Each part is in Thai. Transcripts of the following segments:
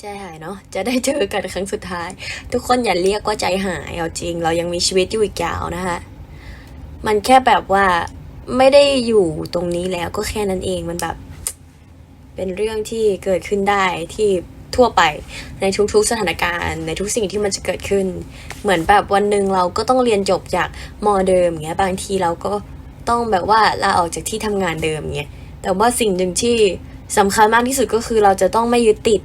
ใจหายเนาะจะได้เจอกันครั้งสุดท้าย ทุกคนอย่าเรียกว่าใจหายเอาจริง เรายังมีชีวิตอยู่อีกยาวนะคะมันแค่แบบว่าไม่ได้อยู่ตรงนี้แล้วก็แค่นั้นเองมันแบบ เป็นเรื่องที่เกิดขึ้นได้ที่ทั่วไปในทุกๆสถานการณ์ ในทุกสิ่งที่มันจะเกิดขึ้น เหมือนแบบวันหนึ่งเราก็ต้องเรียนจบจากมอเดิมเงี้ยบางทีเราก็ต้องแบบว่าลาออกจากที่ทำงานเดิมเงี้ยแต่ว่าสิ่งหนึ่งที่สำคัญมากที่สุดก็คือเราจะต้องไม่ยึดติด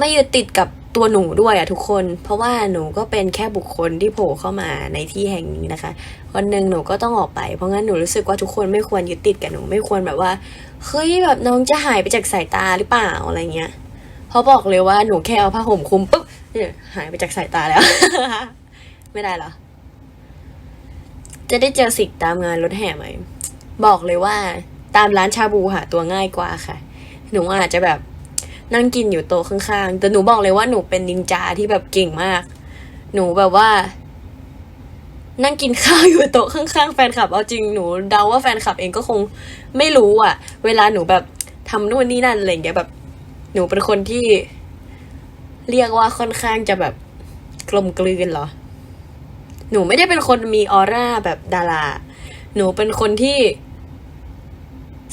ไม่ยึดติดกับตัวหนูด้วยอะทุกคน เพราะว่าหนูก็เป็นแค่บุคคลที่โผล่เข้ามาในที่แห่งนี้นะคะ วันหนึ่งหนูก็ต้องออกไป เพราะงั้นหนูรู้สึกว่าทุกคนไม่ควรยึดติดกับหนูไม่ควรแบบว่าเฮ้ยแบบน้องจะหายไปจากสายตาหรือเปล่าอะไรเงี้ยเพราะบอกเลยว่าหนูแค่เอาผ้าห่มคลุมปุ๊บเนี่ยหายไปจากสายตาแล้ว ไม่ได้เหรอ จะได้เจอสิ่งตามงานรถแห่ไหมบอกเลยว่า ตามร้านชาบูหาตัวง่ายกว่าค่ะ หนูอาจจะแบบ นั่งกินอยู่โต๊ะข้างๆ แต่หนูบอกเลยว่าหนูเป็นนินจาที่แบบเก่งมาก หนูแบบว่า นั่งกินข้าวอยู่โต๊ะข้างๆ แฟนคลับ เอาจริงหนูเดาว่าแฟนคลับเองก็คงไม่รู้อะเวลาหนูแบบทำนู่นนี่นั่นอะไรอย่างเงี้ยแบบ หนูเป็นคนที่ เรียกว่าค่อนข้างจะแบบกลมกลืนเหรอ หนูไม่ได้เป็นคนมีออร่าแบบดารา หนูเป็นคนที่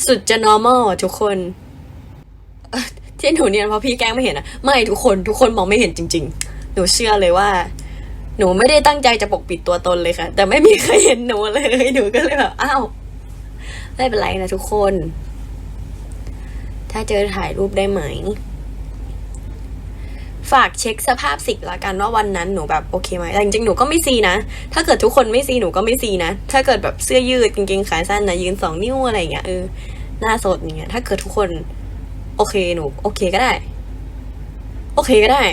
สุดจะ normal อะทุกคน ที่หนูเนียนเพราะพี่แกล้งไม่เห็นอะไม่ทุกคนทุกคนมองไม่เห็นจริง ๆ หนูเชื่อเลยว่า หนูไม่ได้ตั้งใจจะปกปิดตัวตนเลยค่ะ แต่ไม่มีใครเห็นหนูเลยหนูก็เลยแบบอ้าวไม่เป็นไรนะทุกคน ถ้าเจอถ่ายรูปได้ไหมฝากเช็คสภาพสิกละกันว่าวันนั้นหนูแบบโอเคไหมแต่จริงๆ หนูก็ไม่ซีนะ ถ้าเกิดทุกคนไม่ซีหนูก็ไม่ซีนะ ถ้าเกิดแบบเสื้อยืดกางเกงขาสั้นนะยืนสองนิ้วอะไรอย่างเงี้ยเออหน้าสดอย่างเงี้ย ถ้าเกิดทุกคน โอเคหนู โอเคก็ได้ โอเคก็ได้